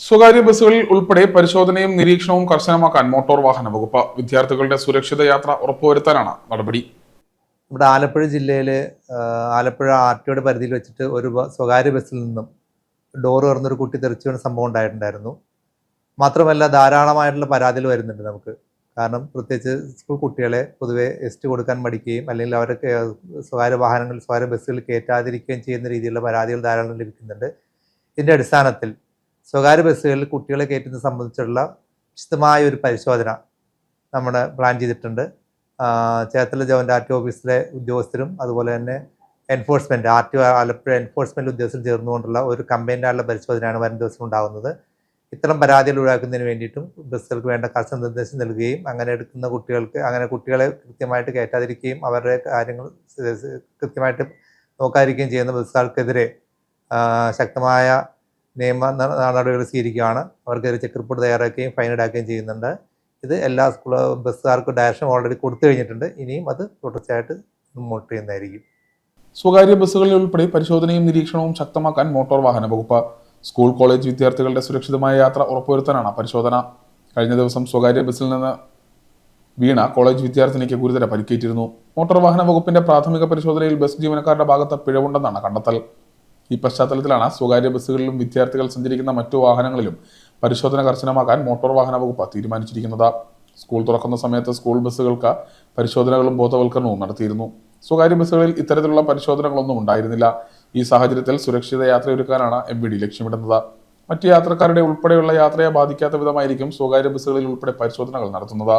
സ്വകാര്യ ബസ്സുകളിൽ ഉൾപ്പെടെ പരിശോധനയും നിരീക്ഷണവും കർശനമാക്കാൻ മോട്ടോർ വാഹന വകുപ്പ് വിദ്യാർത്ഥികളുടെ സുരക്ഷിത യാത്ര ഉറപ്പുവരുത്താനാണ് നടപടി. നമ്മുടെ ആലപ്പുഴ ജില്ലയിൽ ആലപ്പുഴ ആർ ടിയുടെ പരിധിയിൽ വെച്ചിട്ട് ഒരു സ്വകാര്യ ബസ്സിൽ നിന്നും ഡോർ തുറന്നൊരു കുട്ടി തെറിച്ചു വീണ സംഭവം ഉണ്ടായിട്ടുണ്ടായിരുന്നു. മാത്രമല്ല ധാരാളമായിട്ടുള്ള പരാതികൾ വരുന്നുണ്ട് നമുക്ക്. കാരണം പ്രത്യേകിച്ച് സ്കൂൾ കുട്ടികളെ പൊതുവെ എസ്റ്റ് കൊടുക്കാൻ മടിക്കുകയും അല്ലെങ്കിൽ അവരെ സ്വകാര്യ വാഹനങ്ങളിൽ സ്വകാര്യ ബസ്സുകളിൽ കയറ്റാതിരിക്കുകയും ചെയ്യുന്ന രീതിയിലുള്ള പരാതികൾ ധാരാളം ലഭിക്കുന്നുണ്ട്. ഇതിന്റെ അടിസ്ഥാനത്തിൽ സ്വകാര്യ ബസ്സുകളിൽ കുട്ടികളെ കയറ്റുന്നത് സംബന്ധിച്ചുള്ള വിശദമായ ഒരു പരിശോധന നമ്മൾ പ്ലാൻ ചെയ്തിട്ടുണ്ട്. ചേർത്തല ജോയിന്റ് ആർ ടി ഓഫീസിലെ ഉദ്യോഗസ്ഥരും അതുപോലെ തന്നെ enforcement R T Alappuzha enforcement ഉദ്യോഗസ്ഥരും ചേർന്നുകൊണ്ടുള്ള ഒരു കമ്പൈൻഡായുള്ള പരിശോധനയാണ് വരും ദിവസം ഉണ്ടാകുന്നത്. ഇത്തരം പരാതികൾ ഒഴിവാക്കുന്നതിന് വേണ്ടിയിട്ടും ബസ്സുകൾക്ക് വേണ്ട കർശന നിർദ്ദേശം നൽകുകയും അങ്ങനെ എടുക്കുന്ന കുട്ടികൾക്ക് അങ്ങനെ കുട്ടികളെ കൃത്യമായിട്ട് കയറ്റാതിരിക്കുകയും അവരുടെ കാര്യങ്ങൾ കൃത്യമായിട്ട് നോക്കാതിരിക്കുകയും ചെയ്യുന്ന ബസ്സുകാർക്കെതിരെ ശക്തമായ നിയമ നടപടികൾ സ്വീകരിക്കുകയാണ്. അവർക്കെതിരെ ചെക്ക് റിപ്പോർട്ട് തയ്യാറാക്കുകയും ഫൈൻ ഈടാക്കുകയും ചെയ്യുന്നുണ്ട്. ഇത് എല്ലാ സ്കൂൾ ബസ്സുകാർക്കും ഡയറക്ഷൻ ഓൾറെഡി കൊടുത്തു കഴിഞ്ഞിട്ടുണ്ട്. ഇനിയും അത് തുടർച്ചയായിട്ട് മുന്നോട്ട് ചെയ്യുന്നതായിരിക്കും. സ്വകാര്യ ബസ്സുകളിൽ ഉൾപ്പെടെ പരിശോധനയും നിരീക്ഷണവും ശക്തമാക്കാൻ മോട്ടോർ വാഹന വകുപ്പ് സ്കൂൾ കോളേജ് വിദ്യാർത്ഥികളുടെ സുരക്ഷിതമായ യാത്ര ഉറപ്പുവരുത്താനാണ് പരിശോധന. കഴിഞ്ഞ ദിവസം സ്വകാര്യ ബസ്സിൽ നിന്ന് വീണ കോളേജ് വിദ്യാർത്ഥിനിക്ക് ഗുരുതര പരിക്കേറ്റിരുന്നു. മോട്ടോർ വാഹന വകുപ്പിന്റെ പ്രാഥമിക പരിശോധനയിൽ ബസ് ജീവനക്കാരുടെ ഭാഗത്ത് പിഴവുണ്ടെന്നാണ് കണ്ടെത്തൽ. ഈ പശ്ചാത്തലത്തിലാണ് സ്വകാര്യ ബസ്സുകളിലും വിദ്യാർത്ഥികൾ സഞ്ചരിക്കുന്ന മറ്റു വാഹനങ്ങളിലും പരിശോധന കർശനമാക്കാൻ മോട്ടോർ വാഹന വകുപ്പ് തീരുമാനിച്ചിരിക്കുന്നത്. സ്കൂൾ തുറക്കുന്ന സമയത്ത് സ്കൂൾ ബസ്സുകൾക്ക് പരിശോധനകളും ബോധവൽക്കരണവും നടത്തിയിരുന്നു. സ്വകാര്യ ബസ്സുകളിൽ ഇത്തരത്തിലുള്ള പരിശോധനകളൊന്നും ഉണ്ടായിരുന്നില്ല. ഈ സാഹചര്യത്തിൽ സുരക്ഷിത യാത്രയൊരുക്കാനാണ് എം വി ഡി ലക്ഷ്യമിടുന്നത്. മറ്റ് യാത്രക്കാരുടെ ഉൾപ്പെടെയുള്ള യാത്രയെ ബാധിക്കാത്ത വിധമായിരിക്കും സ്വകാര്യ ബസ്സുകളിൽ ഉൾപ്പെടെ പരിശോധനകൾ നടത്തുന്നത്.